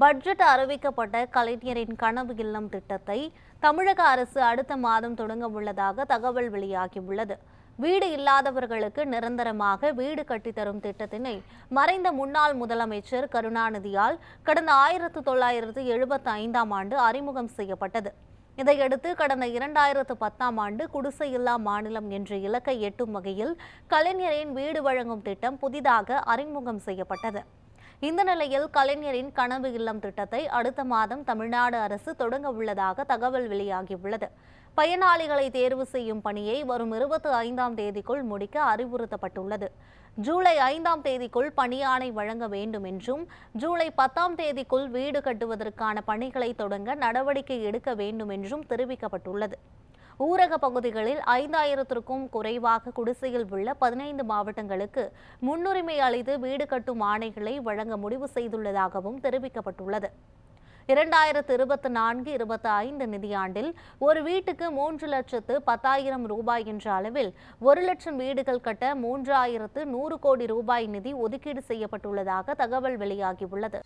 Budget அறிவிக்கப்பட்ட கலைஞரின் கனவு இல்லம் திட்டத்தை தமிழக அரசு அடுத்த மாதம் தொடங்க உள்ளதாக தகவல் வெளியாகியுள்ளது. வீடு இல்லாதவர்களுக்கு நிரந்தரமாக வீடு கட்டித்தரும் திட்டத்தினை மறைந்த முன்னாள் முதலமைச்சர் கருணாநிதியால் கடந்த ஆயிரத்து தொள்ளாயிரத்து எழுபத்தி ஐந்தாம் ஆண்டு அறிமுகம் செய்யப்பட்டது. இதையடுத்து கடந்த இரண்டாயிரத்து பத்தாம் ஆண்டு குடிசையில்லா மாநிலம் என்ற இலக்கை எட்டும் வகையில் கலைஞரின் வீடு வழங்கும் திட்டம் புதிதாக அறிமுகம் செய்யப்பட்டது. இந்த நிலையில் கலைஞரின் கனவு இல்லம் திட்டத்தை அடுத்த மாதம் தமிழ்நாடு அரசு தொடங்க உள்ளதாக தகவல் வெளியாகியுள்ளது. பயனாளிகளை தேர்வு செய்யும் பணியை வரும் இருபத்தி ஐந்தாம் தேதிக்குள் முடிக்க அறிவுறுத்தப்பட்டுள்ளது. ஜூலை ஐந்தாம் தேதிக்குள் பணியாணை வழங்க வேண்டும் என்றும் ஜூலை பத்தாம் தேதிக்குள் வீடு கட்டுவதற்கான பணிகளை தொடங்க நடவடிக்கை எடுக்க வேண்டும் என்றும் தெரிவிக்கப்பட்டுள்ளது. ஊரக பகுதிகளில் ஐந்தாயிரத்திற்கும் குறைவாக குடிசையில் உள்ள பதினைந்து மாவட்டங்களுக்கு முன்னுரிமை அளித்து வீடு கட்டும் ஆணைகளை வழங்க முடிவு செய்துள்ளதாகவும் தெரிவிக்கப்பட்டுள்ளது. இரண்டாயிரத்து இருபத்தி நான்கு இருபத்தி ஐந்து நிதியாண்டில் ஒரு வீட்டுக்கு மூன்று லட்சத்து பத்தாயிரம் ரூபாய் என்ற அளவில் ஒரு லட்சம் வீடுகள் கட்ட மூன்றாயிரத்து நூறு கோடி ரூபாய் நிதி ஒதுக்கீடு செய்யப்பட்டுள்ளதாக தகவல் வெளியாகியுள்ளது.